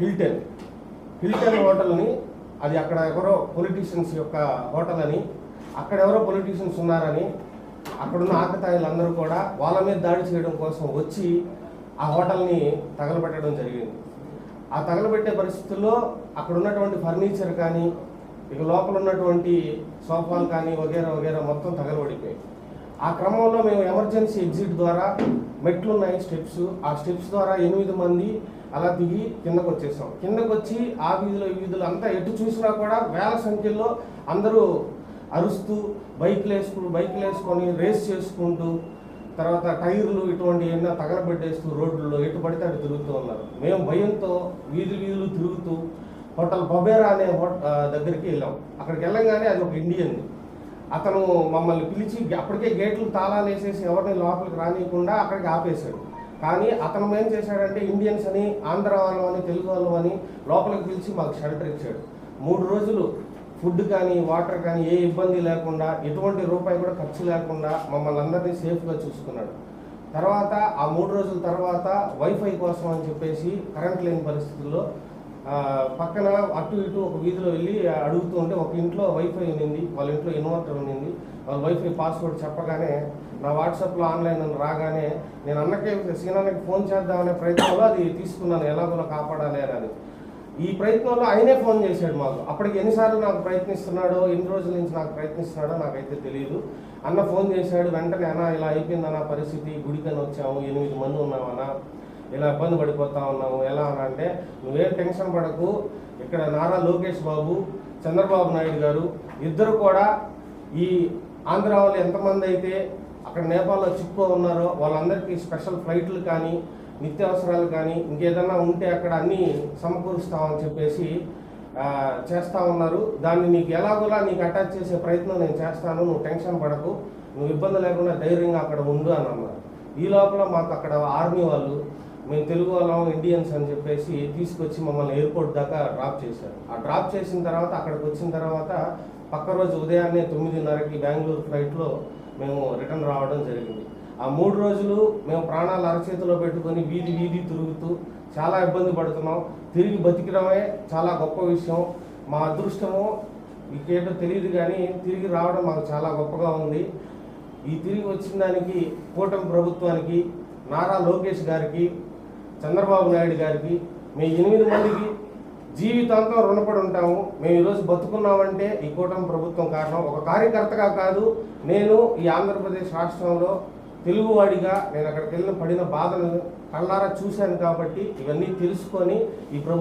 హిల్టెన్. హిల్టెన్ hotel హోటల్ని అది అక్కడ ఎవరో పొలిటీషియన్స్ యొక్క హోటల్ అని అక్కడ ఎవరో పొలిటీషియన్స్ ఉన్నారని అక్కడున్న ఆకతాయిలందరూ కూడా వాళ్ళ మీద దాడి చేయడం కోసం వచ్చి ఆ హోటల్ని తగలబెట్టడం జరిగింది. ఆ తగలబెట్టే పరిస్థితుల్లో అక్కడ ఉన్నటువంటి ఫర్నిచర్ కానీ ఇక లోపల ఉన్నటువంటి సోఫాలు కానీ వగేరా వగేరా మొత్తం తగలబడిపోయాయి. ఆ క్రమంలో మేము ఎమర్జెన్సీ ఎగ్జిట్ ద్వారా మెట్లు ఉన్నాయి స్టెప్స్. ఆ స్టెప్స్ ద్వారా ఎనిమిది మంది అలా దిగి కిందకు వచ్చేసాం. కిందకు వచ్చి ఆ వీధిలో ఈ వీధిలో అంతా ఎటు చూసినా కూడా వేల సంఖ్యలో అందరూ అరుస్తూ బైక్లు వేసుకుని బైక్లు వేసుకొని రేస్ చేసుకుంటూ తర్వాత టైర్లు ఇటువంటి ఏమైనా తగలబెట్టేస్తూ రోడ్లలో ఎటు పడితే అటు తిరుగుతూ ఉన్నారు. మేము భయంతో వీధి వీధులు తిరుగుతూ హోటల్ బబేరా అనే హోట దగ్గరికి వెళ్ళాం. అక్కడికి వెళ్ళంగానే అది ఒక ఇండియన్ అతను మమ్మల్ని పిలిచి అప్పటికే గేట్లు తాళాలు వేసేసి ఎవరిని లోపలికి రానియకుండా అక్కడికి ఆపేశాడు. కానీ అతను ఏం చేశాడంటే ఇండియన్స్ అని ఆంధ్ర వాళ్ళు అని తెలుగు వాళ్ళు అని లోపలికి పిలిచి మాకు షెల్టర్ ఇచ్చాడు. మూడు రోజులు ఫుడ్ కానీ వాటర్ కానీ ఏ ఇబ్బంది లేకుండా ఎటువంటి రూపాయి కూడా ఖర్చు లేకుండా మమ్మల్ని అందరినీ సేఫ్గా చూసుకున్నాడు. తర్వాత ఆ మూడు రోజుల తర్వాత వైఫై కోసం అని చెప్పేసి కరెంట్ లేని పరిస్థితుల్లో పక్కన అటు ఇటు ఒక వీధిలో వెళ్ళి అడుగుతూ ఉంటే ఒక ఇంట్లో వైఫై ఉన్నింది వాళ్ళ ఇంట్లో ఇన్వర్టర్ ఉన్నింది వాళ్ళ వైఫై పాస్వర్డ్ చెప్పగానే నా వాట్సాప్లో ఆన్లైన్ అని రాగానే నేను అన్నకే సీనాన్నకి ఫోన్ చేద్దామనే ప్రయత్నంలో అది తీసుకున్నాను ఎలాగోలా కాపాడాలి అని ఈ ప్రయత్నంలో ఆయనే ఫోన్ చేశాడు మాకు. అప్పటికి ఎన్నిసార్లు నాకు ప్రయత్నిస్తున్నాడో ఎన్ని రోజుల నుంచి నాకు ప్రయత్నిస్తున్నాడో నాకైతే తెలియదు అన్న ఫోన్ చేశాడు వెంటనే అన్న ఇలా అయిపోయిందన్న పరిస్థితి గుడికని వచ్చాము ఎనిమిది మంది ఉన్నామన్నా ఇలా ఇబ్బంది పడిపోతా ఉన్నాము ఎలా అని అంటే నువ్వేం టెన్షన్ పడకు. ఇక్కడ నారా లోకేష్ బాబు చంద్రబాబు నాయుడు గారు ఇద్దరు కూడా ఈ ఆంధ్ర వాళ్ళు ఎంతమంది అయితే అక్కడ నేపాల్లో చిక్కుకో ఉన్నారో వాళ్ళందరికీ స్పెషల్ ఫ్లైట్లు కానీ నిత్యావసరాలు కానీ ఇంకేదన్నా ఉంటే అక్కడ అన్నీ సమకూరుస్తామని చెప్పేసి చేస్తూ చేస్తా ఉన్నారు. దాన్ని నీకు ఎలాగోలా నీకు అటాచ్ చేసే ప్రయత్నం నేను చేస్తాను నువ్వు టెన్షన్ పడకు. నువ్వు ఇబ్బంది లేకుండా ధైర్యంగా అక్కడ ఉండు అని అన్నారు. ఈ లోపల మాకు అక్కడ ఆర్మీ వాళ్ళు మేము తెలుగు వాళ్ళం ఇండియన్స్ అని చెప్పేసి తీసుకొచ్చి మమ్మల్ని ఎయిర్పోర్ట్ దాకా డ్రాప్ చేశారు. ఆ డ్రాప్ చేసిన తర్వాత అక్కడికి వచ్చిన తర్వాత పక్క రోజు ఉదయాన్నే తొమ్మిదిన్నరకి బెంగళూరు ఫ్లైట్లో మేము రిటర్న్ రావడం జరిగింది. ఆ మూడు రోజులు మేము ప్రాణాలు అరచేతిలో పెట్టుకొని వీధి వీధి తిరుగుతూ చాలా ఇబ్బంది పడుతున్నాం. తిరిగి బతికడమే చాలా గొప్ప విషయం. మా అదృష్టము ఇంకేంటో తెలియదు కానీ తిరిగి రావడం మాకు చాలా గొప్పగా ఉంది. ఈ తిరిగి వచ్చిన దానికి కూటమి ప్రభుత్వానికి నారా లోకేష్ గారికి చంద్రబాబు నాయుడు గారికి మీ ఎనిమిది మందికి జీవితాంతం రుణపడి ఉంటాము. మేము ఈరోజు బతుకున్నామంటే ఈ కూటమి ప్రభుత్వం కారణం. ఒక కార్యకర్తగా కాదు నేను ఈ ఆంధ్రప్రదేశ్ రాష్ట్రంలో తెలుగువాడిగా నేను అక్కడికి వెళ్ళిన పడిన బాధను కళ్ళారా చూశాను కాబట్టి ఇవన్నీ తెలుసుకొని ఈ ప్రభుత్వం